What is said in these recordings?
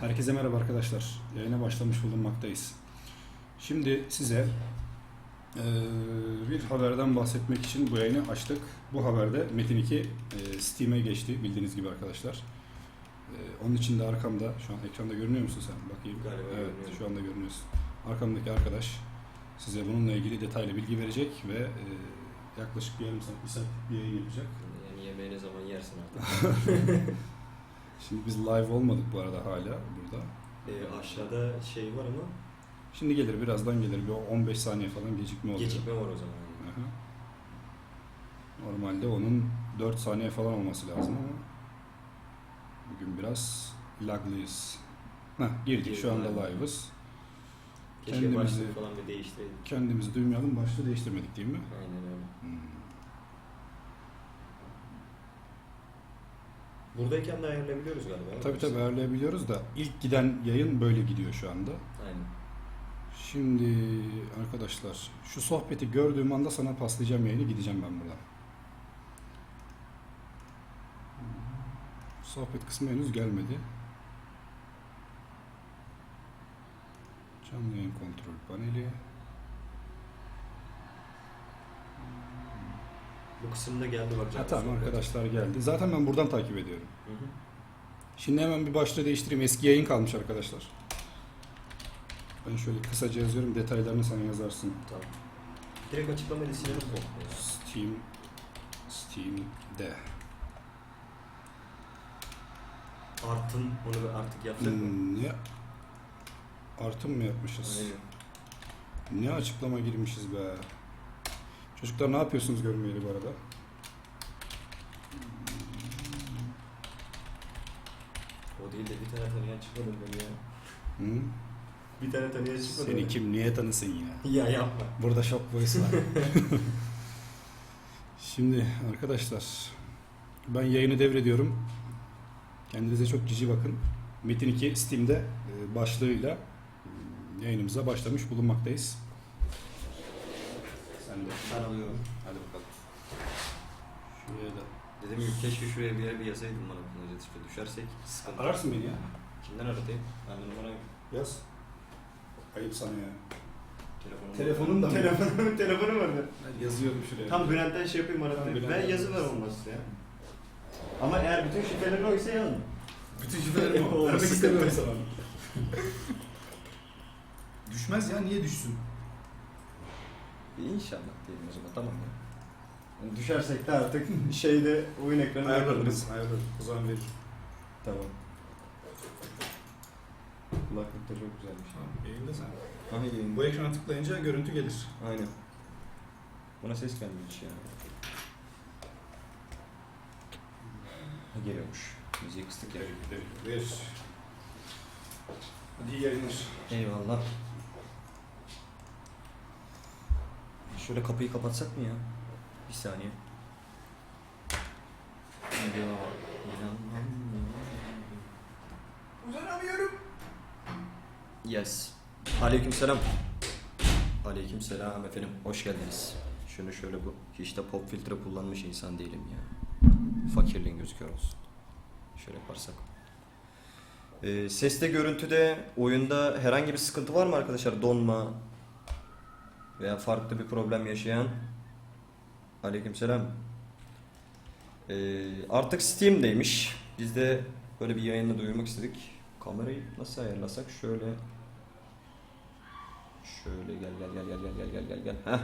Herkese merhaba arkadaşlar. Yayına başlamış bulunmaktayız. Şimdi size eee, bir haberden bahsetmek için bu yayını açtık. Bu haberde Metin 2 eee, Steam'e geçti bildiğiniz gibi arkadaşlar. Eee, onun için de arkamda, şu an ekranda görünüyor musun sen? Bakayım. Galiba evet, görünüyorum. şu anda görünüyorsun. Arkamdaki arkadaş size bununla ilgili detaylı bilgi verecek ve eee, yaklaşık bir yarım saat, bir saatlik bir yayın yapacak. Yani yemeği ne zaman yersin artık. Şimdi biz live olmadık bu arada hala burada. Ee, aşağıda şey var ama Şimdi gelir, birazdan gelir. Bir 15 saniye falan gecikme oluyor. gecikme var o zaman. Aha. Normalde onun 4 saniye falan olması lazım ama bugün biraz laglıyız. Heh, girdik şu anda live'ız. Keşke Kendimizi- başlık falan bir değiştireydik. Kendimizi duymayalım, başta değiştirmedik değil mi? Aynen öyle. Hmm. Buradayken de ayarlayabiliyoruz galiba. Tabii tabii ayarlayabiliyoruz da ilk giden yayın böyle gidiyor şu anda. Aynen. Şimdi arkadaşlar şu sohbeti gördüğüm anda sana paslayacağım yayını gideceğim ben buradan. Sohbet kısmı henüz gelmedi. Canlı yayın kontrol paneli. Bu kısımda geldi bak. Ha, tamam sohbet. arkadaşlar geldi. Zaten ben buradan takip ediyorum. Hı hı. Şimdi hemen bir başlığı değiştireyim. Eski yayın kalmış arkadaşlar. Ben şöyle kısaca yazıyorum. Detaylarını sen yazarsın. Tamam. Direkt açıklamayı silelim komple ya. Steam Steam'de. Artın onu da artık yapacak mı? Hmm, ne artım mı yapmışız? Aynen. Ne açıklama girmişiz be. Çocuklar ne yapıyorsunuz görmeyeli bu arada? O değil de bir tane tanıyan çıkmadı beni ya. Hı? Bir tane tanıyan çıkmadı. Seni kim niye tanısın ya? Ya yapma. Burada şok voice var. Şimdi arkadaşlar ben yayını devrediyorum. Kendinize çok cici bakın. Metin 2 Steam'de e, başlığıyla e, yayınımıza başlamış bulunmaktayız. Sen de. Ben alıyorum. Hadi bakalım. Şuraya da. Dediğim gibi keşke şuraya bir yer bir yazaydım bana kullanıcı tipi düşersek sıkıntı. Ararsın beni ya. Kimden aratayım? Ben de numara Yaz. Ayıp sana ya. telefonum. Telefonun da mı? Telefonum, telefonum var. Ben yazıyorum şuraya. Tam Bülent'ten şey yapayım Tam aratayım. Bülent'ten Ben yazı ver olmazsa ya. Ama eğer bütün şifreleri oysa yazma. Bütün şifrelerimi Vermek olmak istemiyorum istemiyorum sana. Düşmez ya niye düşsün? İnşallah diyelim o zaman tamam ya. Yani düşersek de artık şeyde oyun ekranı Ayarlarız. Ayarlarız. O zaman verir. Tamam. Kulaklık da çok güzelmiş. Yayında sen. Aynen. Bu ekrana tıklayınca görüntü gelir. Aynen. Buna ses gelmiyor hiç ya. Ha, geliyormuş. Müziği kıstık ya. Ver. Hadi iyi yayınlar. Eyvallah. Şöyle kapıyı kapatsak mı ya? Bir saniye. Ya Uzanamıyorum. Yes. Aleykümselam. Aleykümselam efendim. Hoş geldiniz. Şunu şöyle bu. Hiç de pop filtre kullanmış insan değilim ya. Fakirliğin gözüküyor olsun. Şöyle yaparsak. Ee, seste, görüntüde, oyunda herhangi bir sıkıntı var mı arkadaşlar? Donma veya farklı bir problem yaşayan? Aleykümselam. Ee, artık Steam'deymiş. Biz de böyle bir yayını duyurmak istedik. Kamerayı nasıl ayarlasak? Şöyle Şöyle gel gel gel gel gel gel gel gel gel.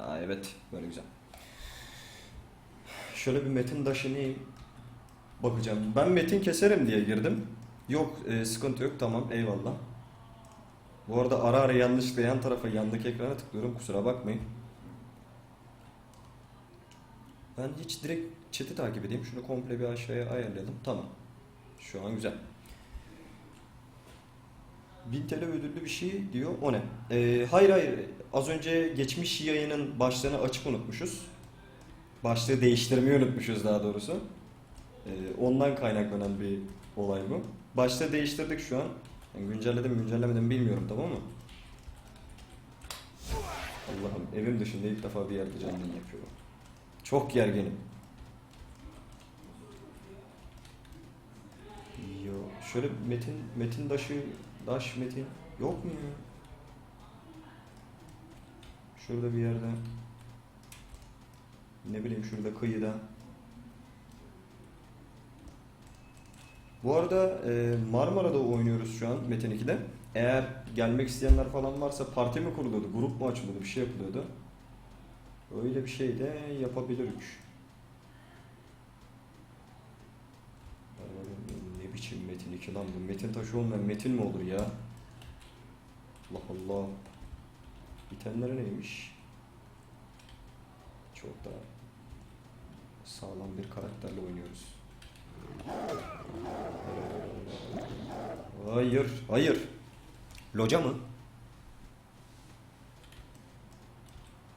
Aa evet böyle güzel. Şöyle bir metin taşını bakacağım. Ben metin keserim diye girdim. Yok e, sıkıntı yok tamam eyvallah. Bu arada ara ara yanlışlıkla yan tarafa yandaki ekrana tıklıyorum kusura bakmayın. Ben hiç direkt chat'i takip edeyim. Şunu komple bir aşağıya ayarlayalım. Tamam. Şu an güzel. 1000 TL ödüllü bir şey diyor. O ne? Ee, hayır hayır. Az önce geçmiş yayının başlığını açık unutmuşuz. Başlığı değiştirmeyi unutmuşuz daha doğrusu. Ee, ondan kaynaklanan bir olay bu. Başlığı değiştirdik şu an. Yani güncelledim güncellemedim mi bilmiyorum tamam mı? Allah'ım evim dışında ilk defa bir yerde canlı yapıyorum. Çok gerginim. Yo, şöyle metin metin daşı daş metin yok mu ya? Şurada bir yerde ne bileyim şurada kıyıda. Bu arada e, Marmara'da oynuyoruz şu an Metin 2'de. Eğer gelmek isteyenler falan varsa parti mi kuruluyordu, grup mu açılıyordu, bir şey yapılıyordu. Öyle bir şey de yapabiliriz. Ne biçim Metin 2 lan bu? Metin taşı olmayan Metin mi olur ya? Allah Allah. Bitenleri neymiş? Çok da sağlam bir karakterle oynuyoruz. Hayır, hayır. Loca mı?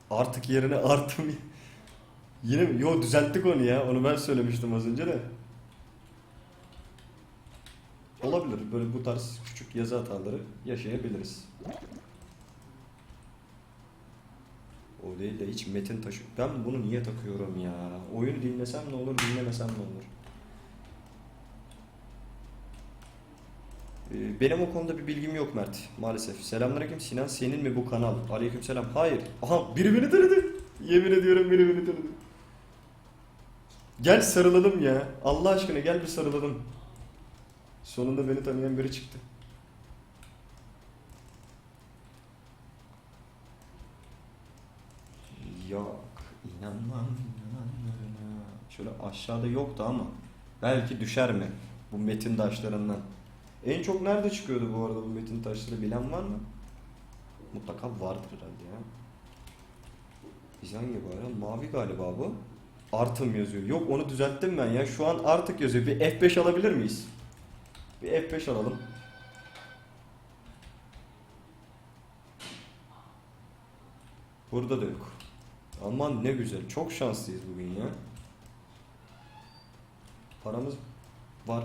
Artık yerine artım. Yine mi? Yo düzelttik onu ya. Onu ben söylemiştim az önce de. Olabilir. Böyle bu tarz küçük yazı hataları yaşayabiliriz. O değil de hiç metin taşı. Ben bunu niye takıyorum ya? Oyun dinlesem ne olur, dinlemesem ne olur? Benim o konuda bir bilgim yok Mert maalesef. Selamünaleyküm Sinan senin mi bu kanal? Aleykümselam. Hayır. Aha biri beni tanıdı. Yemin ediyorum biri beni tanıdı. Gel sarılalım ya. Allah aşkına gel bir sarılalım. Sonunda beni tanıyan biri çıktı. Yok. inanmam. Şöyle aşağıda yoktu ama. Belki düşer mi? Bu metin taşlarından. En çok nerede çıkıyordu bu arada bu metin taşları bilen var mı? Mutlaka vardır herhalde ya. Biz hangi bayram? Mavi galiba bu. Artım yazıyor. Yok onu düzelttim ben ya. Şu an artık yazıyor. Bir F5 alabilir miyiz? Bir F5 alalım. Burada da yok. Aman ne güzel. Çok şanslıyız bugün ya. Paramız var.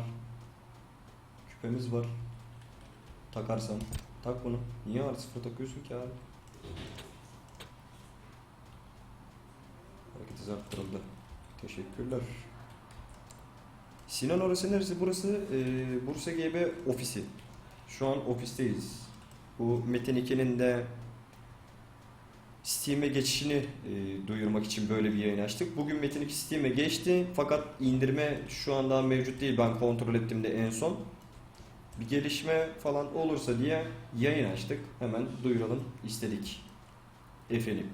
Küpemiz var. Takarsan. Tak bunu. Niye artı sıfır takıyorsun ki abi? Hareket arttırıldı. Teşekkürler. Sinan orası neresi? Burası e, Bursa GB ofisi. Şu an ofisteyiz. Bu Metin 2'nin de Steam'e geçişini e, duyurmak için böyle bir yayın açtık. Bugün Metin 2 Steam'e geçti fakat indirme şu an daha mevcut değil. Ben kontrol ettiğimde en son. Bir gelişme falan olursa diye yayın açtık. Hemen duyuralım istedik. Efendim.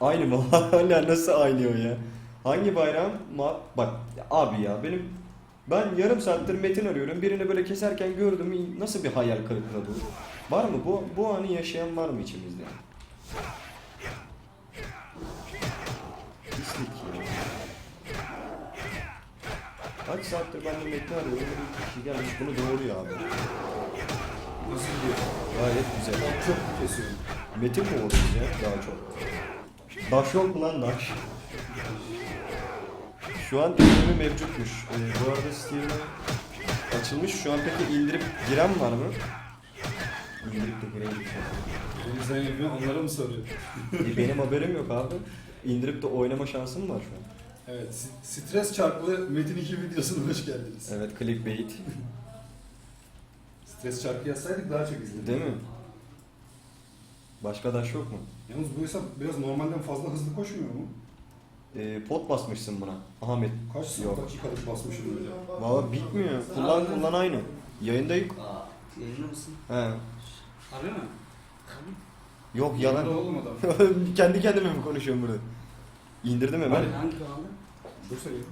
Aynı mı? Hala nasıl aynı o ya? Hangi bayram? Ma Bak abi ya benim ben yarım saattir metin arıyorum. Birini böyle keserken gördüm. Nasıl bir hayal kırıklığı bu? Var mı? Bu, bu anı yaşayan var mı içimizde? Kaç saattir ben de metin arıyorum. Bir kişi gelmiş bunu doğuruyor abi. Nasıl diyor? Gayet güzel. Çok kesiyorum. Metin mi oluyoruz ya daha çok? Daş yok mu lan daş? Şu an indirimi mevcutmuş. Ee, bu arada Steam'e açılmış. Şu an peki indirip giren var mı? İndirip de gireyim. Beni sen yapıyor, onlara mı soruyor? E, benim haberim yok abi. İndirip de oynama şansım var şu an. Evet, stres çarklı Metin 2 videosuna hoş geldiniz. Evet clickbait. Stres çarkı yazsaydık daha çok izlenirdi. Değil mi? Başka daş yok mu? Yalnız bu hesap biraz normalden fazla hızlı koşmuyor mu? Ee, pot basmışsın buna. Ahmet. Kaç Yok. dakikalık basmışım öyle? Valla bitmiyor. Kullan kullan aynı. Yayında yok. Aa, yayınlı mısın? He. Harbi mi? Yok yalan. Yalan oğlum adam. Kendi kendime mi konuşuyorum burada? İndirdim hemen. Hangi, kanalda? Bursa gibi.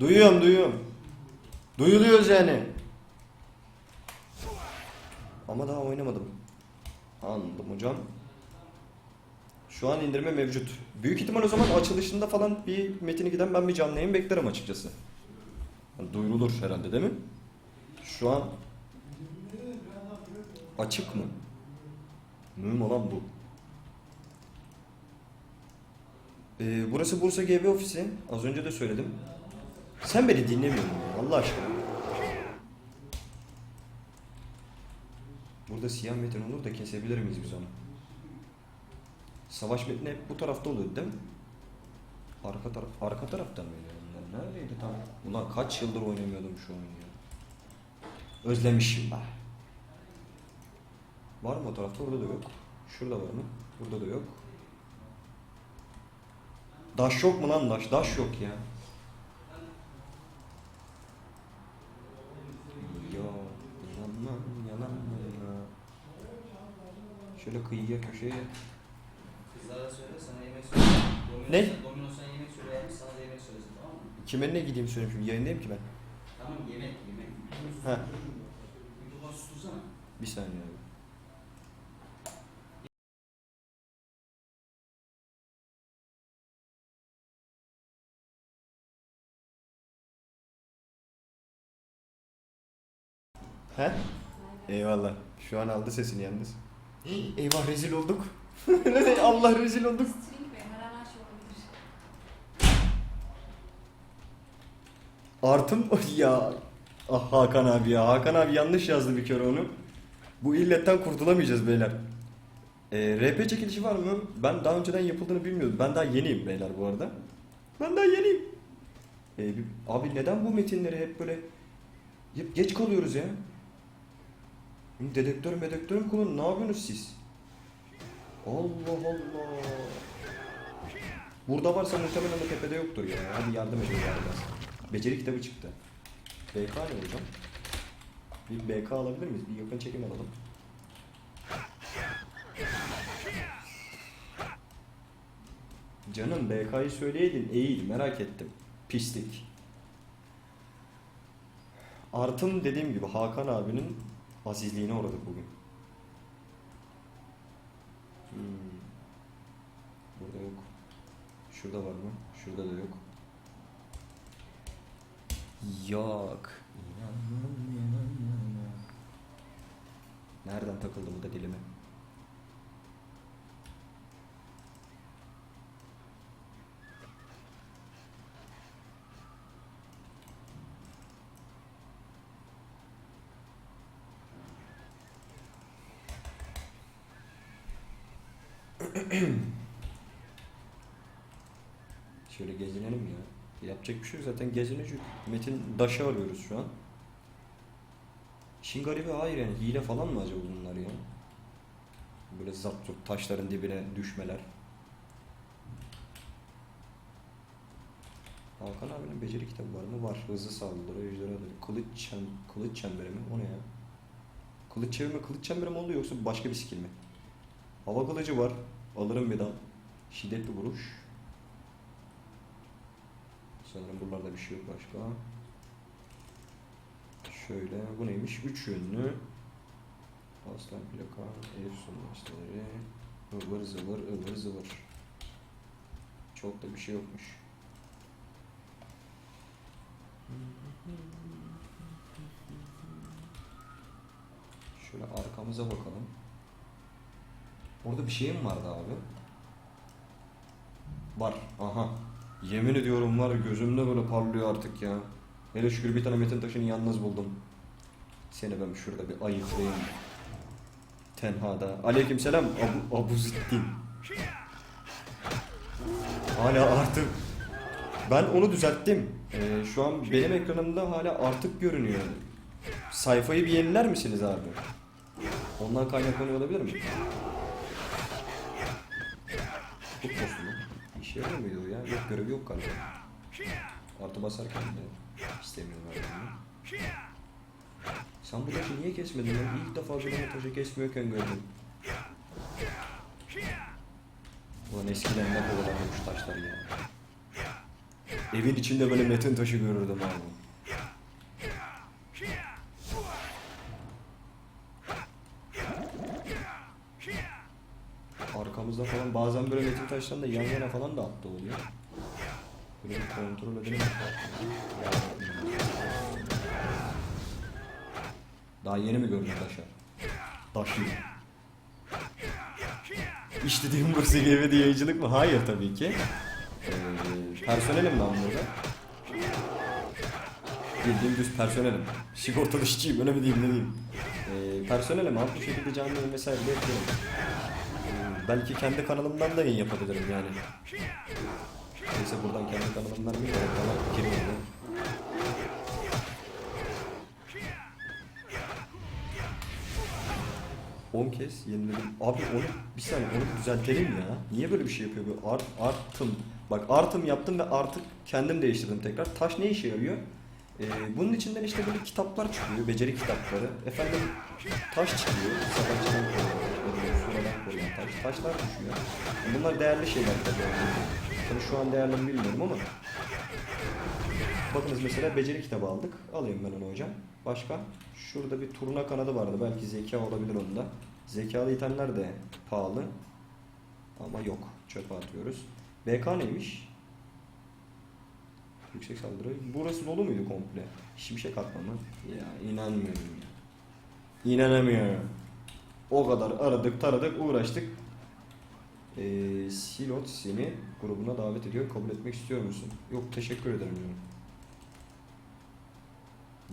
Duyuyorum duyuyorum. Duyuluyoruz yani. Ama daha oynamadım. Anladım hocam. Şu an indirme mevcut. Büyük ihtimal o zaman açılışında falan bir Metin 2'den ben bir canlı yayın beklerim açıkçası. Yani duyurulur herhalde değil mi? Şu an açık mı? Mühim olan bu. Ee, burası Bursa GB ofisi. Az önce de söyledim. Sen beni dinlemiyor musun? Allah aşkına. Burada siyah metin olur da kesebilir miyiz biz onu? Savaş metni hep bu tarafta oluyordu değil mi? Arka taraf, arka taraftan mıydı onlar? Neredeydi tam? Ulan kaç yıldır oynamıyordum şu oyunu ya. Özlemişim ben. Var mı o tarafta? Orada da yok. Şurada var mı? Burada da yok. Daş yok mu lan daş? Daş yok ya. Yok. Yalan yalan ya. Şöyle kıyıya köşeye. Söyle sana yemek söyle. Domino, Ne? Yemek söylermiş sana da yemek söylesin tamam mı? Kime ne gideyim söyleyeyim şimdi yayındayım ki ben. Tamam yemek yemek. Ha. Mikrofonu sustursana. Bir saniye abi. He? Eyvallah. Şu an aldı sesini yalnız. Eyvah rezil olduk. Allah rezil olduk. Artım ya. Ah Hakan abi ya. Hakan abi yanlış yazdı bir kere onu. Bu illetten kurtulamayacağız beyler. Ee, RP çekilişi var mı? Ben daha önceden yapıldığını bilmiyordum. Ben daha yeniyim beyler bu arada. Ben daha yeniyim. Ee, bir- abi neden bu metinleri hep böyle hep geç kalıyoruz ya? Dedektör medektör mü kullanın? Ne yapıyorsunuz siz? Allah Allah. Burada varsa muhtemelen o tepede yoktur ya. Hadi yardım edin biraz. Beceri kitabı çıktı. BK ne hocam? Bir BK alabilir miyiz? Bir yakın çekim alalım. Canım BK'yı söyleydin iyiydi merak ettim. Pislik. Artım dediğim gibi Hakan abinin azizliğine uğradık bugün. Hmm. Burada yok. Şurada var mı? Şurada da yok. Yok. Nereden takıldı bu da dilime? Şöyle gezinelim ya. Yapacak bir şey yok zaten gezineci. Metin Daş'ı arıyoruz şu an. İşin garibi hayır yani hile falan mı acaba bunlar ya? Böyle zurt taşların dibine düşmeler. Hakan abinin beceri kitabı var mı? Var. Hızlı saldırı, ejderha dönüşü. Kılıç, çem, kılıç çemberi mi? O ne ya? Kılıç çevirme, kılıç çemberi mi oldu yoksa başka bir skill mi? Hava kılıcı var. Alırım bir daha. Şiddetli vuruş. Sanırım buralarda bir şey yok başka. Şöyle, bu neymiş? Üç yönlü. Aslan plaka, Efsun maçları, ıvır zıvır, ıvır zıvır. Çok da bir şey yokmuş. Şöyle arkamıza bakalım. Orada bir şey mi vardı abi? Var. Aha. Yemin ediyorum var gözümde böyle parlıyor artık ya. Hele şükür bir tane metin taşını yalnız buldum. Seni ben şurada bir ayıklayayım. Tenhada. Aleykümselam Abu, Abu Zittin. Hala artık. Ben onu düzelttim. Ee, şu an benim ekranımda hala artık görünüyor. Sayfayı bir yeniler misiniz abi? Ondan kaynaklanıyor olabilir mi? Kut postu mu? İşe yarıyor muydu o ya? Yok görevi yok galiba. Artı basarken de istemiyorlar yani. Sen bu taşı niye kesmedin lan? İlk defa bir taşı kesmiyorken gördüm. Ulan eskiden ne kovalanıyormuş taşlar ya. Evin içinde böyle metin taşı görürdüm abi. Bazen böyle metin taşlarında yan yana falan da attı oluyor. Böyle kontrol edelim. Daha yeni mi gördün taşlar? Taşı. İşte dediğim burası GV'de yayıncılık mı? Hayır tabii ki. Ee, personelim ben burada. Bildiğim düz personelim. Sigortalı işçiyim öyle mi diyeyim ne diyeyim. Ee, personele mi? Halk bir şekilde canlı vesaire. Ee, belki kendi kanalımdan da yayın yapabilirim yani. Neyse buradan kendi kanalımdan bir falan girmeyeyim. 10 kez yeniledim. Abi onu bir saniye onu düzeltelim ya. Niye böyle bir şey yapıyor bu? Art, artım. Bak artım yaptım ve artık kendim değiştirdim tekrar. Taş ne işe yarıyor? Ee, bunun içinden işte böyle kitaplar çıkıyor. Beceri kitapları. Efendim taş çıkıyor. Savaşçıdan koruyan, koruyan taş. Taşlar düşüyor. Bunlar değerli şeyler tabii. Tabii şu an değerli mi bilmiyorum ama. Bakınız mesela beceri kitabı aldık. Alayım ben onu hocam. Başka? Şurada bir turna kanadı vardı. Belki zeka olabilir onda. Zekalı itemler de pahalı. Ama yok. Çöpe atıyoruz. BK neymiş? Yüksek saldırı. Burası dolu muydu komple? Hiçbir şey katmamı. Ya inanmıyorum. İnanamıyorum. O kadar aradık taradık uğraştık. Ee, Silot seni grubuna davet ediyor. Kabul etmek istiyor musun? Yok teşekkür ederim canım.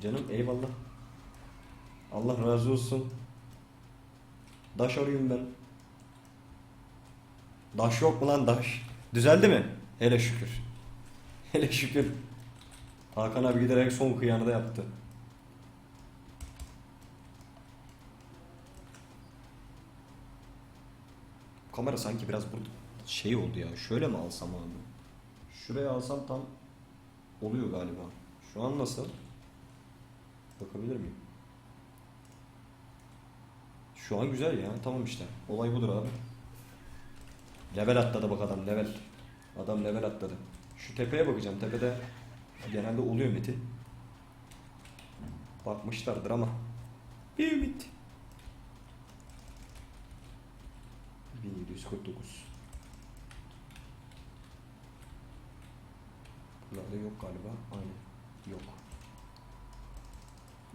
Canım eyvallah. Allah razı olsun. Daş arıyorum ben. Daş yok mu lan daş? Düzeldi mi? Hele şükür. Hele şükür. Hakan abi giderek son kıyağını da yaptı. Kamera sanki biraz burada şey oldu ya. Şöyle mi alsam abi? Şuraya alsam tam oluyor galiba. Şu an nasıl? Bakabilir miyim? Şu an güzel ya. Tamam işte. Olay budur abi. Level atladı bak adam level. Adam level atladı. Şu tepeye bakacağım. Tepede genelde oluyor metin. Bakmışlardır ama. Bir ümit. 1749. Buralarda yok galiba. Aynen. Yok.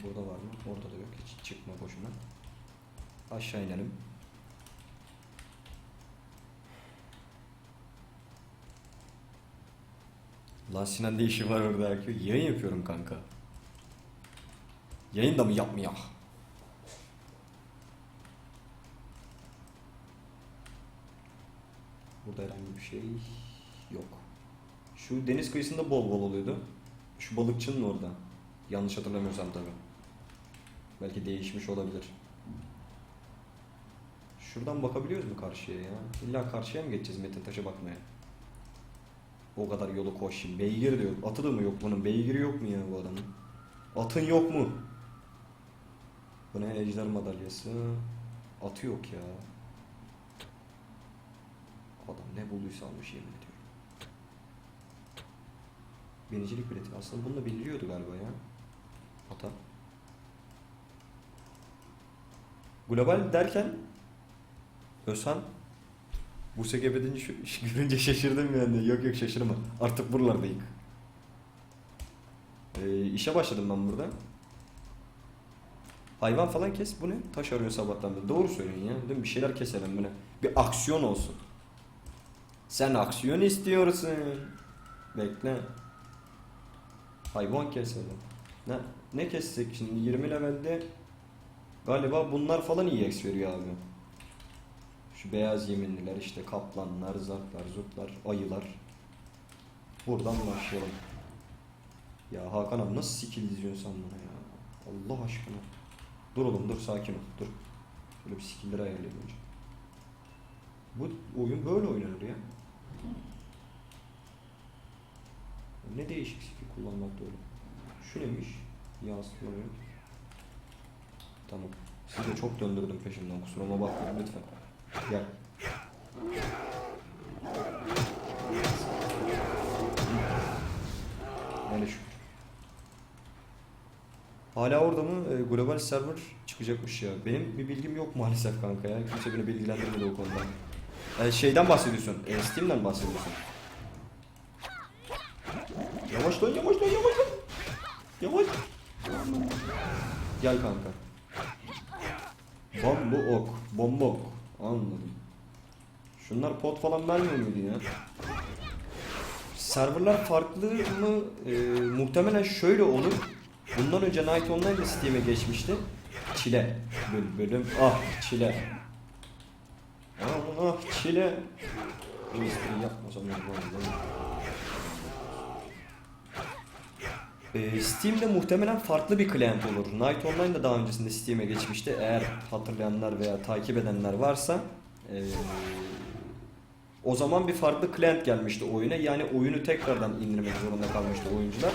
Burada var mı? Orada da yok. Hiç çıkma boşuna. Aşağı inelim. Lan Sinan işi var orada? Yayın yapıyorum kanka. Yayın da mı yapmıyor? Burada herhangi bir şey yok. Şu deniz kıyısında bol bol oluyordu. Şu balıkçının orada. Yanlış hatırlamıyorsam tabii. Belki değişmiş olabilir. Şuradan bakabiliyoruz mu karşıya ya? İlla karşıya mı geçeceğiz Metin Taş'a bakmaya? O kadar yolu koş şimdi. Beygir diyor. Atı da mı yok bunun? Beygiri yok mu ya bu adamın? Atın yok mu? Bu ne? Ejder madalyası. Atı yok ya. Adam ne bulduysa almış yemin ediyorum. Binicilik bileti. Aslında bununla biniliyordu galiba ya. Ata. Global derken Özhan bu sekebedinci şu görünce şaşırdım yani. Yok yok şaşırma. Artık buralardayım. Ee, işe başladım ben burada. Hayvan falan kes bu ne? Taş arıyor sabahtan beri. Doğru söylüyorsun ya. Değil mi? Bir şeyler keselim bu ne? Bir aksiyon olsun. Sen aksiyon istiyorsun. Bekle. Hayvan keselim. Ne, ne kessek şimdi 20 levelde galiba bunlar falan iyi ex veriyor abi. Şu beyaz yeminliler işte kaplanlar, zartlar, zurtlar, ayılar. Buradan başlayalım. Ya Hakan abi nasıl skill diziyorsun sen bana ya? Allah aşkına. Dur oğlum dur sakin ol dur. Şöyle bir skillleri ayarlayayım önce. Bu oyun böyle oynanır ya. Ne değişik skill kullanmak öyle. Şu neymiş? Yansıtma. Tamam. Sizi çok döndürdüm peşimden kusuruma bakmayın lütfen. Gel. Yani şu. Hala orada mı? E, global server çıkacakmış ya. Benim bir bilgim yok maalesef kanka ya. Kimse beni bilgilendirmedi o konuda. E, şeyden bahsediyorsun. E, Steam'den bahsediyorsun. Yavaş lan yavaş lan yavaş lan. Yavaş. Gel kanka. Bomba ok. Bomba ok. Anladım. Şunlar pot falan vermiyor muydu ya? Serverlar farklı mı? Ee, muhtemelen şöyle olur. Bundan önce Night Online Steam'e geçmişti. çile. Bülbülüm ah çile. Ah çile. Bu espriyi yapmasam. Ee, Steam'de muhtemelen farklı bir client olur. Night Online da daha öncesinde Steam'e geçmişti. Eğer hatırlayanlar veya takip edenler varsa ee, o zaman bir farklı client gelmişti oyuna. Yani oyunu tekrardan indirmek zorunda kalmıştı oyuncular.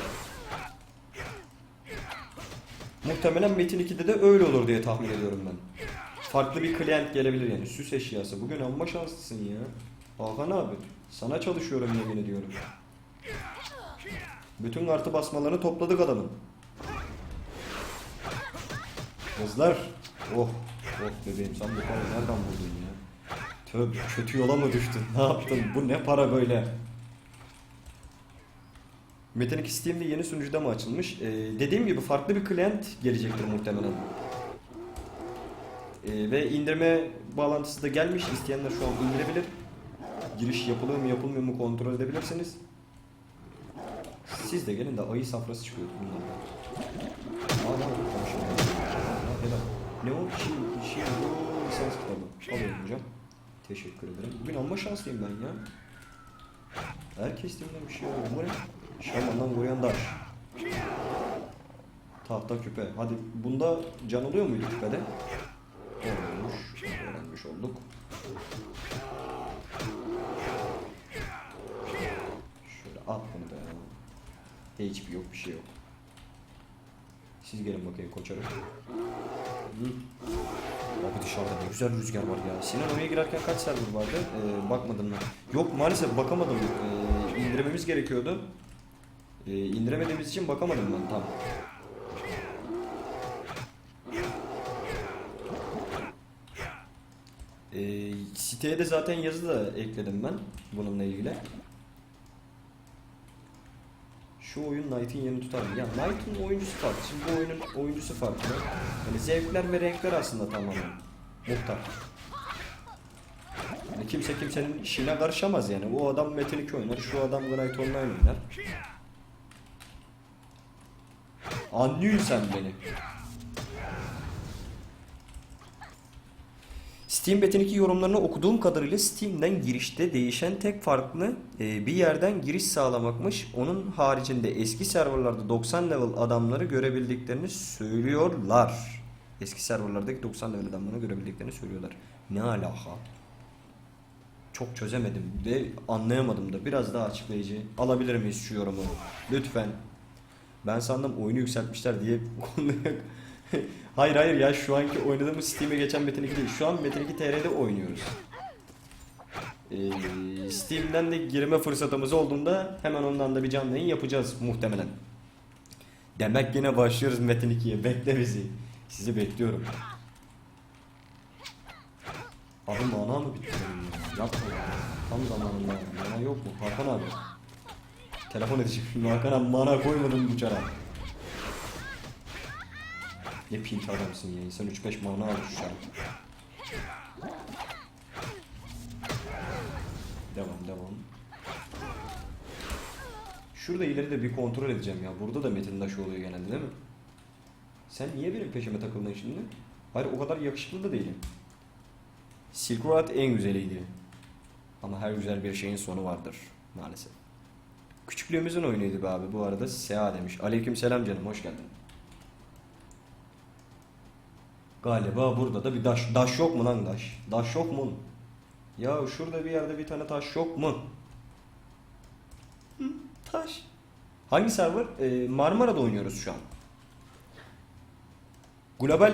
Muhtemelen Metin 2'de de öyle olur diye tahmin ediyorum ben. Farklı bir client gelebilir yani. Süs eşyası. Bugün amma şanslısın ya. Hakan abi. Sana çalışıyorum yemin ediyorum. Bütün artı basmalarını topladık adamın. Kızlar. Oh. Oh bebeğim sen bu parayı nereden buldun ya? Tövbe kötü yola mı düştün? Ne yaptın? Bu ne para böyle? Metin 2 Steam'de yeni sunucuda mı açılmış? Ee, dediğim gibi farklı bir client gelecektir muhtemelen. Ee, ve indirme bağlantısı da gelmiş. İsteyenler şu an indirebilir. Giriş yapılıyor mu yapılmıyor mu kontrol edebilirsiniz. Siz de gelin de ayı safrası çıkıyor bunlardan. Aa, helal. Ne o? Şi, şi, bu lisans kitabı. Alıyorum hocam. Teşekkür ederim. Bugün amma şanslıyım ben ya. Herkes dinle bir şey. Bu ne? Şamandan vuruyan daş. Tahta küpe. Hadi bunda can oluyor muydu küpede? Öğrenmiş olduk. Şöyle at bunu da ya. HP yok bir şey yok. Siz gelin bakayım koçarım. Abi dışarıda ne güzel rüzgar var ya. Sinan oraya girerken kaç server vardı? Ee, bakmadın mı? Yok maalesef bakamadım. Ee, indirmemiz gerekiyordu. Ee, indiremediğimiz için bakamadım ben tam. Ee, siteye de zaten yazı da ekledim ben bununla ilgili. Şu oyun Knight'in yerini tutar mı? Ya Knight'in oyuncusu farklı. Şimdi bu oyunun oyuncusu farklı. Yani zevkler ve renkler aslında tamamen muhtar. Yani kimse kimsenin işine karışamaz yani. O adam Metin 2 oynar, şu adam Knight Online oynar. Anlıyorsun sen beni. Steam Metin 2 yorumlarını okuduğum kadarıyla Steam'den girişte değişen tek farklı e, bir yerden giriş sağlamakmış. Onun haricinde eski serverlarda 90 level adamları görebildiklerini söylüyorlar. Eski serverlardaki 90 level adamları görebildiklerini söylüyorlar. Ne alaka? Çok çözemedim de anlayamadım da biraz daha açıklayıcı alabilir miyiz şu yorumu? Lütfen. Ben sandım oyunu yükseltmişler diye konuya... hayır hayır ya şu anki oynadığımız Steam'e geçen Metin 2 değil. Şu an Metin 2 TR'de oynuyoruz. Ee, Steam'den de girme fırsatımız olduğunda hemen ondan da bir canlı yayın yapacağız muhtemelen. Demek yine başlıyoruz Metin 2'ye. Bekle bizi. Sizi bekliyorum. Abi mana mı bitti benim ya? Yapma ya. Tam zamanında. Mana yok mu? Hakan abi. Telefon edeceğim şimdi Hakan abi mana koymadım bu çara. Ne pink adamsın ya. İnsan 3-5 mana alır şu çara. Devam devam. Şurada ileride bir kontrol edeceğim ya. Burada da Metin Daşı oluyor genelde değil mi? Sen niye benim peşime takıldın şimdi? Hayır o kadar yakışıklı da değilim. Silk Road en güzeliydi. Ama her güzel bir şeyin sonu vardır maalesef. Küçüklüğümüzün oyunuydu be abi bu arada. Seha demiş. Aleyküm selam canım hoş geldin. Galiba burada da bir daş. Daş yok mu lan daş? Daş yok mu? Ya şurada bir yerde bir tane taş yok mu? Hı, taş. Hangi server? Ee, Marmara'da oynuyoruz şu an. Global